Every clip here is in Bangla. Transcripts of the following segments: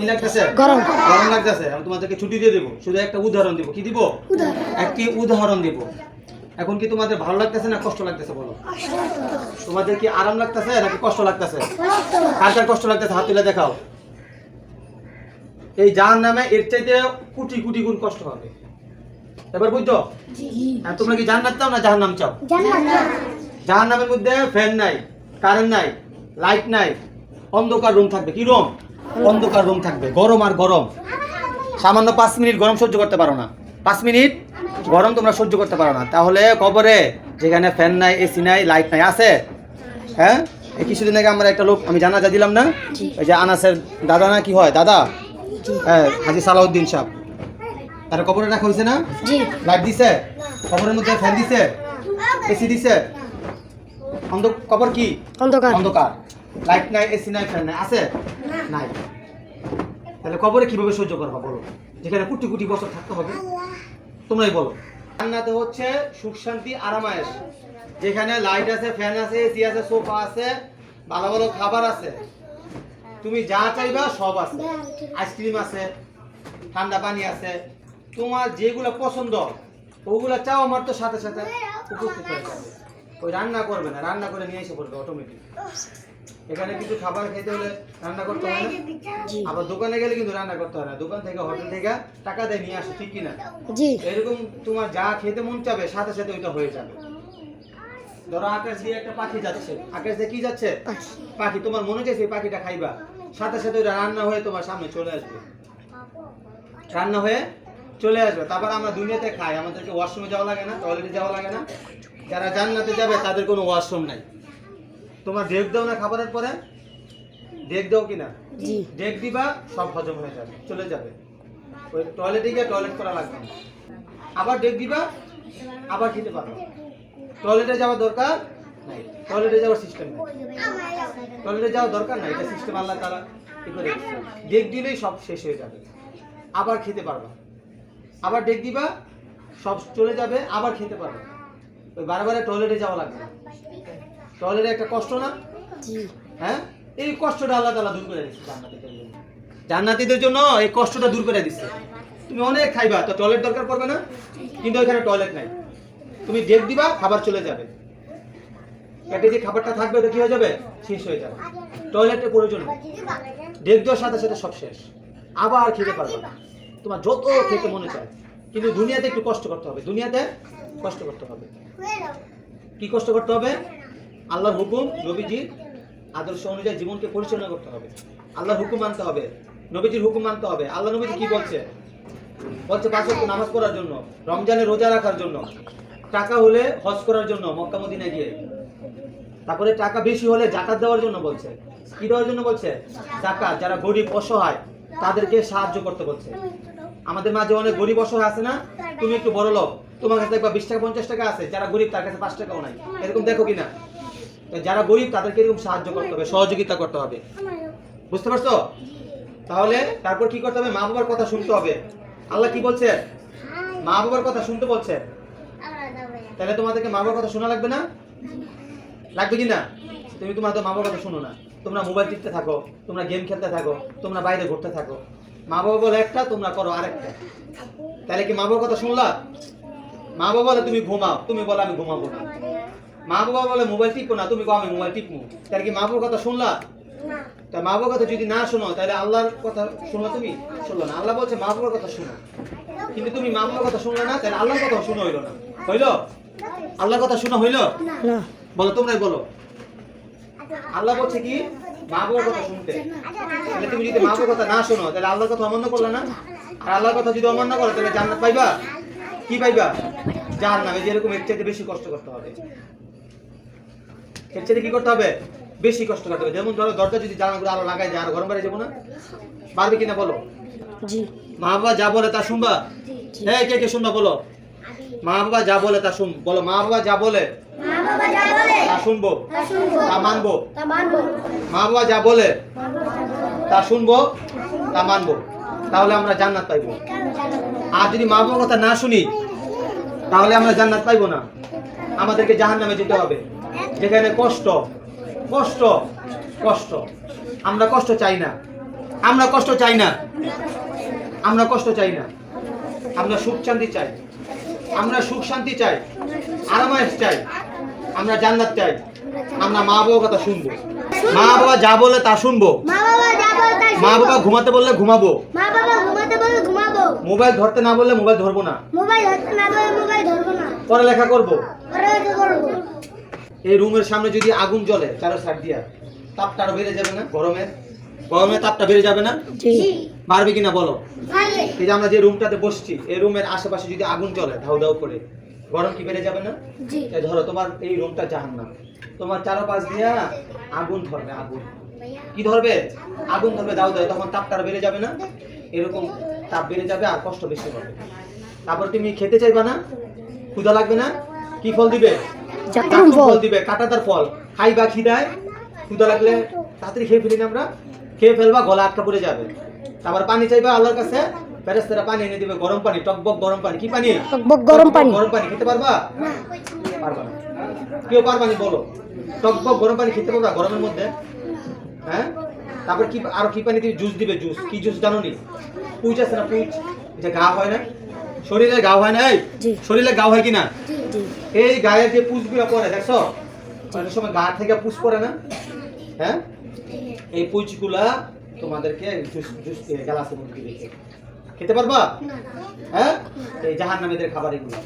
কি লাগতেছে? গরম। গরম লাগতেছে আমি তোমাদেরকে ছুটি দিয়ে দেবো। শুধু একটা উদাহরণ দিব। কি দিব? একটি উদাহরণ দিব। এখন কি তোমাদের ভালো লাগতেছে না কষ্ট লাগতেছে বলো? তোমাদের কি আরাম লাগতেছে নাকি কষ্ট লাগতেছে? কার কার কষ্ট লাগতেছে? হাত তুলে দেখাও। এই জাহান নামে এর চাইতে কোটি কোটি গুণ কষ্ট হবে। এবার বুঝছ? আর তোমরা কি জান্নাত চাও না জাহান্নাম চাও? জাহান নামের মধ্যে ফ্যান নাই কারেন্ট নাই লাইট নাই অন্ধকার রুম থাকবে। কি রুম অন্ধকার রুম থাকবে। গরম আর গরম। সামান্য পাঁচ মিনিট গরম সহ্য করতে পারো না। পাঁচ মিনিট গরম তোমরা সহ্য করতে পারো না। তাহলে কবরে যেখানে ফ্যান নাই এসি নাই লাইট নাই আছে? হ্যাঁ? এই কিছুদিন আগে আমরা একটা লোক আমি জানাজা দিলাম না? ওই যে আনাসের দাদা না কি হয়? দাদা? হ্যাঁ হাজি সালাউদ্দিন সাহেব। তার কবরে রাখা হয়েছে না? লাইট দিছে? কবরের মধ্যে ফ্যান দিছে? এসি দিছে? অন্ধ কবর কি? অন্ধকার। অন্ধকার। লাইট নাই এসি নাই ফ্যান নাই আছে? নাই। তাহলে কবরে কীভাবে সহ্য করবা বলো? যেখানে কোটি কোটি বছর থাকতে হবে। তোমরাই বলো। জান্নাতে হচ্ছে সুখ, শান্তি আরামায়েশ। যেখানে লাইট আছে ফ্যান আছে এসি আছে সোফা আছে, ভালো ভালো খাবার আছে। তুমি যা চাইবা সব আছে। আইসক্রিম আছে, ঠান্ডা পানি আছে। তোমার যেগুলো পছন্দ, ওগুলো চাও আমার তো সাথে সাথে উপস্থিত হয়ে ওই রান্না করবে না, রান্না করে নিয়ে এসে পড়বে অটোমেটিক এখানে কিছু খাবার খেতে হলে রান্না করতে হয় না? আবার দোকানে গেলে কিন্তু রান্না করতে হয় না। দোকান থেকে হোটেল থেকে টাকা দিয়ে নিয়ে আসো ঠিক কিনা? এরকম তোমার যা খেতে মন চাবে সাথে সাথে ওইটা হয়ে যাবে। ধরো আকাশ দিয়ে একটা পাখি যাচ্ছে। আকাশ দিয়ে কি যাচ্ছে? পাখি। তোমার মনে চাইছে এই পাখিটা খাইবা? সাথে সাথে ওটা রান্না হয়ে তোমার সামনে চলে আসবে। রান্না হয়ে চলে আসবে। তারপর আমরা দুনিয়াতে খাই। আমাদেরকে ওয়াশরুমে যাওয়া লাগে না টয়লেটে যাওয়া লাগে না। যারা জান্নাতে যাবে তাদের কোনো ওয়াশরুম নাই। তোমার ডেক দাও না খাবারের পরে? ডেক দাও কিনা ডেক দিবা সব হজম হয়ে যাবে চলে যাবে। ওই টয়লেটে গিয়ে টয়লেট করা লাগবে। না আবার ডেক দিবা আবার খেতে পারবে। টয়লেটে যাওয়ার দরকার নাই। টয়লেটে যাওয়ার সিস্টেম নাই। টয়লেটে যাওয়ার দরকার নাই এটা সিস্টেম আল্লাহ তারা কি করে। ডেক দিলেই সব শেষ হয়ে যাবে। আবার খেতে পারবা। আবার ডেক দিবা সব চলে যাবে আবার খেতে পারবে। ওই বারে বারে টয়লেটে যাওয়া লাগবে না। টয়লেটে একটা কষ্ট না? হ্যাঁ? এই কষ্টটা আল্লাহ তাআলা দূর করে দিচ্ছে জান্নাতীদের জন্য। জান্নাতীদের জন্য এই কষ্টটা দূর করে দিচ্ছে তুমি অনেক খাইবা তো টয়লেট দরকার পড়বে না? কিন্তু ওইখানে টয়লেট নাই। তুমি ডেক দিবা খাবার চলে যাবে। পেটে যে খাবারটা থাকবে ওটা কি হয়ে যাবে? শেষ হয়ে যাবে। টয়লেটের প্রয়োজন ডেক দেওয়ার সাথে সাথে সব শেষ। আবার খেতে পারবে না। তোমার যত খেতে মনে চায়। কিন্তু দুনিয়াতে একটু কষ্ট করতে হবে। দুনিয়াতে কষ্ট করতে হবে। কি কষ্ট করতে হবে? আল্লাহর হুকুম নবীজির আদর্শ অনুযায়ী জীবনকে পরিচালনা করতে হবে। আল্লাহর হুকুম মানতে হবে, নবীজির হুকুম মানতে হবে। আল্লাহ নবীজি কি বলছে? বলছে, পাঁচ নামাজ পড়ার জন্য, রমজানে রোজা রাখার জন্য, টাকা হলে হজ করার জন্য মক্কা মদিনায় গিয়ে। তারপরে টাকা বেশি হলে জাকাত দেওয়ার জন্য বলছে। কি দেওয়ার জন্য বলছে? জাকাত। যারা গরিব, অসহায়, তাদেরকে সাহায্য করতে বলছে। আমাদের মাঝে অনেক গরিব, অসহায় আছে না? তুমি একটু বড় লোক তোমার কাছে দেখবা বিশ টাকা, পঞ্চাশ টাকা আছে। যারা গরিব, তার কাছে পাঁচ টাকাও নাই। এরকম দেখো কিনা? যারা গরিব, তাদেরকে এরকম সাহায্য করতে হবে, সহযোগিতা করতে হবে। বুঝতে পারছ? তাহলে তারপর কি করতে হবে? মা বাবার কথা শুনতে হবে। আল্লাহ কি বলছে? মা বাবার কথা শুনতে বলছে। তাহলে তোমাদেরকে মা বাবার কথা শোনা লাগবে না? লাগবে কি না? তুমি তোমার মা বাবার কথা শোনো না। তোমরা মোবাইল টিপতে থাকো, তোমরা গেম খেলতে থাকো, তোমরা বাইরে ঘুরতে থাকো। মা বাবা বলে একটা, তোমরা করো আরেকটা। তাহলে কি মা বাবার কথা শুনলা? মা বাবা বলে, তুমি ঘুমাও। তুমি বলো, আমি ঘুমাবো না। মা বাবা বলে মোবাইল টিপো না তুমি কো আমি মোবাইল টিপবো? তাহলে কি মা বাবার কথা শুনলা? তা মা বাবার কথা যদি না শোনো তাহলে আল্লাহর কথা শুনলা তুমি? শুনলো না। আল্লাহ বলছে মা বাবার কথা শুনো। কিন্তু তুমি মা বাবার কথা শুনলে না তাহলে আল্লাহর কথা শুনো হইল না। হইল? আল্লাহর কথা শোনা হইল? বলো তোমরাই বলো। আল্লাহ বলছে কি? মা বাবার কথা শুনতে। তাহলে তুমি যদি মা বাবার কথা না শোনো তাহলে আল্লাহর কথা অমান্য করলে না? আর আল্লাহর কথা যদি অমান্য করো তাহলে জান্নাত পাইবা? কি পাইবা? জাহান নামে যেরকম এর চাইতে বেশি কষ্ট করতে হবে। চাইতে কি করতে হবে? বেশি কষ্ট করতে হবে। যেমন ধরো দরজা যদি জানাগুলো আরও লাগাই যায় আর গরম বাড়ি যাব না? পারবে কিনা বলো? মা বাবা যা বলে তা শুনবা? হ্যাঁ কে কে শুনবা বলো? মা বাবা যা বলে তা শুন। বলো মা বাবা যা বলে? তা শুনব। তা মানবো। মা বাবা যা বলে? তা শুনব। তা মানবো। তাহলে আমরা জান্নাত পাইবো। আর যদি মা বাবার কথা না শুনি তাহলে আমরা জান্নাত পাইবো না। আমাদেরকে জাহান নামে যেতে হবে। যেখানে কষ্ট কষ্ট কষ্ট। আমরা কষ্ট চাই না। আমরা কষ্ট চাই না। আমরা কষ্ট চাই না। আমরা সুখ শান্তি চাই। আমরা সুখ শান্তি চাই। আরামায়েশ চাই। আমরা জান্নাত চাই। আমরা মা বাবার কথা শুনব। মা বাবা যা বলে তা শুনব। মা। বাবা ঘুমাতে বললে ঘুমাবো মা বাবা ঘুমাতে বলে ঘুমাবো মোবাইল ধরতে না বললে মোবাইল ধরবো না। মোবাইল ধরতে না বলে মোবাইল ধরবো না। পড়ালেখা করব। পড়ালেখা করব। এই রুমের সামনে যদি আগুন জ্বলে চারো সাইড দিয়া তাপটা আরও বেড়ে যাবে না গরমে? গরমে তাপটা বেড়ে যাবে না? জি। পারবে কিনা বলো? পারবে। এই যে আমরা যে রুমটাতে বসছি এই রুমের আশেপাশে যদি আগুন জ্বলে ধাউ ধাউ করে গরম কি বেড়ে যাবে না? জি। এই ধরো তোমার এই রুমটা জাহান্নাম। তোমার চারপাশ দিয়া আগুন ধরবে আগুন। কি ধরবে? আগুন ধরবে দাও দাও তখন তাপটা আরও বেড়ে যাবে না? এরকম তাপ বেড়ে যাবে আর কষ্ট বেশি হবে। তারপর তুমি খেতে চাইবা না? ক্ষুধা লাগবে না? কি ফল দিবে? ফল। ফল দিবে কাটাতার ফল। খাইবা খিদায়? ক্ষুধা লাগলে তাড়াতাড়ি খেয়ে ফেলি না আমরা? খেয়ে ফেলবা গলা আটকা পড়ে যাবে। তারপর পানি চাইবা আল্লাহর কাছে? ফেরেস্তারা পানি এনে দিবে গরম পানি টকবক গরম পানি। কি পানি? টকবক গরম পানি। গরম পানি খেতে পারবা? পারবা না। কেউ পারবা না বলো। টকবক গরম পানি খেতে পারবা গরমের মধ্যে? হ্যাঁ? তারপর কি আর কি পানি জুস দিবে জুস কি জুস জানো নি? পুইচ আছে না পুইচ যে গা হয় না শরীরে গা হয় না এই শরীরে গা হয় কিনা? জি এই গায়ের যে পুষগুলো পরে দেখছ? অনেক সময় গা থেকে পুষ পরে না? হ্যাঁ? এই পুঁজগুলা তোমাদেরকে জুস জুস দিয়ে গ্লাসে মধ্যে রেখে খেতে পারবা? হ্যাঁ? এই জাহান নামেদের খাবার এগুলো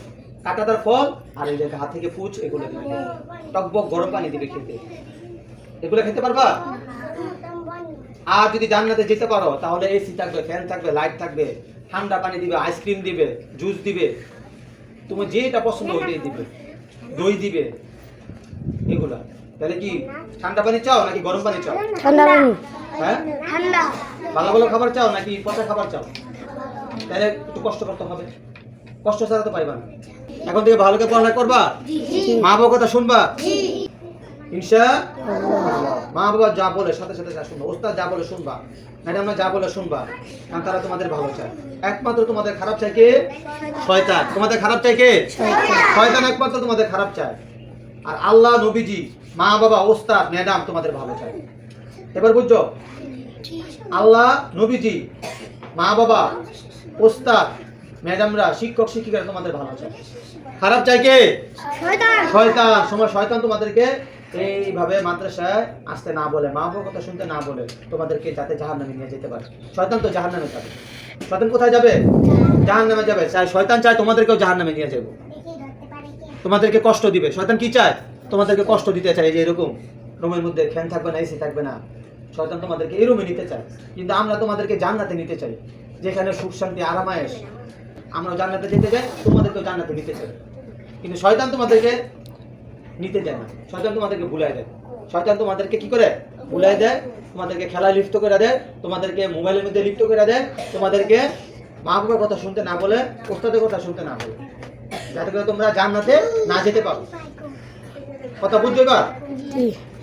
কাটাতার ফল আর এই যে গা থেকে পুচ এগুলো টকবক গরম পানি দিবে খেতে। এগুলো খেতে পারবা? আর যদি জান্নাতে যেতে পারো তাহলে এসি থাকবে ফ্যান থাকবে লাইট থাকবে ঠান্ডা পানি দিবে আইসক্রিম দিবে জুস দিবে। তুমি যেটা পছন্দ ওইটাই দিবে। দই দিবে। এগুলা। তাহলে কি ঠান্ডা পানি চাও নাকি গরম পানি চাও? ঠান্ডা পানি। হ্যাঁ? ঠান্ডা। ভালো ভালো খাবার চাও নাকি পচা খাবার চাও? তাহলে একটু কষ্ট করতে হবে। কষ্ট ছাড়া তো পাইবা না। এখন থেকে ভালো করে পড়ালেখা করবা? মা বাবার কথা শুনবা? ইনশা মা বাবা যা বলে সাথে সাথে যা শুনবা। ওস্তাদ যা বলে শুনবা ম্যাডামরা যা বলে শুনবা কারণ তারা তোমাদের ভালো চায়। একমাত্র তোমাদের খারাপ চায় কে? শয়তান। তোমাদের খারাপ চায় কে? শয়তান একমাত্র তোমাদের খারাপ চায়। আর আল্লাহ নবীজি মা বাবা ওস্তাদ ম্যাডাম তোমাদের ভালো চায়। এবার বুঝছ? আল্লাহ নবীজি মা বাবা ওস্তাদ ম্যাডামরা শিক্ষক শিক্ষিকারা তোমাদের ভালো চায়। খারাপ চায় কে? শয়তান। শয়তান। সময় শয়তান তোমাদেরকে এইভাবে মাদ্রাসায় আসতে না বলে, মা বাবার কথা শুনতে না বলে তোমাদেরকে যাতে জাহান নামে নিয়ে যেতে পারে। শয়তান তো জাহান নামে যাবে। শয়তান কোথায় যাবে? জাহান নামে যাবে শয়তান চায় তোমাদেরকেও জাহান নামে নিয়ে যাব। তোমাদেরকে কষ্ট দিবে। শয়তান কি চায়? তোমাদেরকে কষ্ট দিতে চায় যে এরকম। রুমের মধ্যে ফ্যান থাকবে না, এসি থাকবে না। শয়তান তোমাদেরকে এই রুমে নিতে চায়। কিন্তু আমরা তোমাদেরকে জান্নাতে নিতে চাই। যেখানে সুখ, শান্তি আরামায়েশ আমরা জান্নাতে যেতে চাই, তোমাদেরকেও জান্নাতে নিতে চাই। কিন্তু শয়তান তোমাদেরকে নিতে চায় না। শয়তান তোমাদেরকে ভুলাই দেয়। শয়তান তোমাদেরকে কি করে? ভুলাই দেয়। তোমাদেরকে খেলায় লিপ্ত করে দেয়। তোমাদেরকে মোবাইলের মধ্যে লিপ্ত করে দেয়। তোমাদেরকে মা বাবার কথা শুনতে না বলে ওস্তাদের কথা শুনতে না বলে। যাতে করে তোমরা জান্নাতে না যেতে পারো। কথা বুঝছ এবার?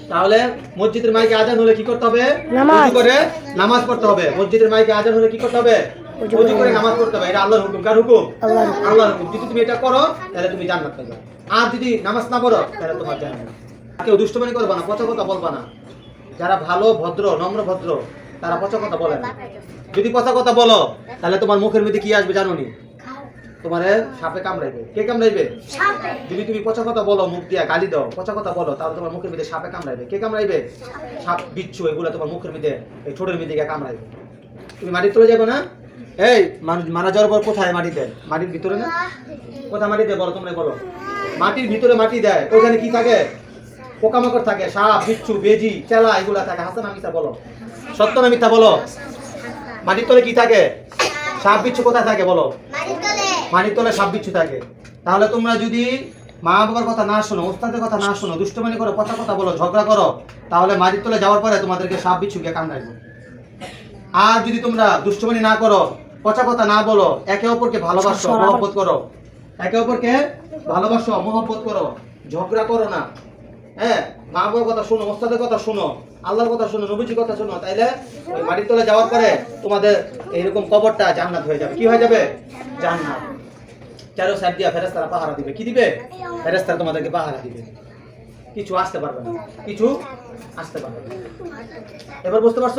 তাহলে মসজিদের মাইকে আজান হলে কি করতে হবে? নামাজ। করে নামাজ পড়তে হবে। মসজিদের মাইকে আজান হলে কি করতে হবে? উজু করে নামাজ পড়তে হবে এটা আল্লাহর হুকুম। কার হুকুম? আল্লাহর হুকুম। আল্লাহর হুকুম। যদি তুমি এটা করো তাহলে তুমি জান্নাত পাবে আর যদি নামাজ না পড়ো তাহলে তোমার জান্নাত কেউ দুষ্টমানি করবে না পচা কথা বলবা না। যারা ভালো ভদ্র নম্র ভদ্র তারা পচা কথা বলে না। যদি পচা কথা বলো তাহলে তোমার মুখের মধ্যে কি আসবে জানো নি? তোমারে সাপে কামড়াইবে। কে কামড়াইবে? যদি তুমি পচা কথা বলো মুখ দিয়া গালি দাও পচা কথা বলো তাহলে তোমার মুখের মধ্যে সাপে কামড়াইবে। কে কামড়াইবে? সাপ। বিচ্ছু এগুলো তোমার মুখের মধ্যে এই ঠোঁটের মধ্যে কামড়াইবে। তুমি মাটির তলে যাবে না? এই মানুষ মারা যাওয়ার পর কোথায় মাটিতে মাটির ভিতরে না? কোথায় মাটিতে বলো তোমরা বলো। মাটির ভিতরে মাটি দেয় ওখানে কি থাকে? পোকামাকড় থাকে, সাপ, বিচ্ছু, বেজি, চেলা, এগুলা থাকে। হাসান মিথ্যা বলো। সত্য না মিথ্যা বলো? মাটির তলে কি থাকে? সাপ, বিচ্ছু কোথায় থাকে বলো? মাটির তলে সাপ, বিচ্ছু থাকে। তাহলে তোমরা যদি মা বাবার কথা না শোনো, ওস্তাদের কথা না শোনো, দুষ্টমানি করো, কথা কথা বলো, ঝগড়া করো, তাহলে মাটির তলে যাওয়ার পরে তোমাদেরকে সাপ বিচ্ছু গিয়ে কামড়াইবো আর যদি তোমরা দুষ্টমানি না করো পচা কথা না বলো একে অপরকে ভালোবাসো মহব্বত করো। একে অপরকে ভালোবাসো মহব্বত করো। ঝগড়া করো না। হ্যাঁ মা বাবার কথা শোনো ওস্তাদের কথা শোনো আল্লাহর কথা শোনো নবীজির কথা শোনো তাইলে ওই মাটির তলে যাওয়ার পরে তোমাদের এইরকম কবরটা জান্নাত হয়ে যাবে। কি হয়ে যাবে? জান্নাত। চারো সাইড দিয়া ফেরেস্তারা পাহারা দিবে। কি দিবে? ফেরেস্তারা তোমাদেরকে পাহারা দিবে। কিছু আসতে পারবে না। কিছু আসতে পারবে না। এবার বুঝতে পারছ?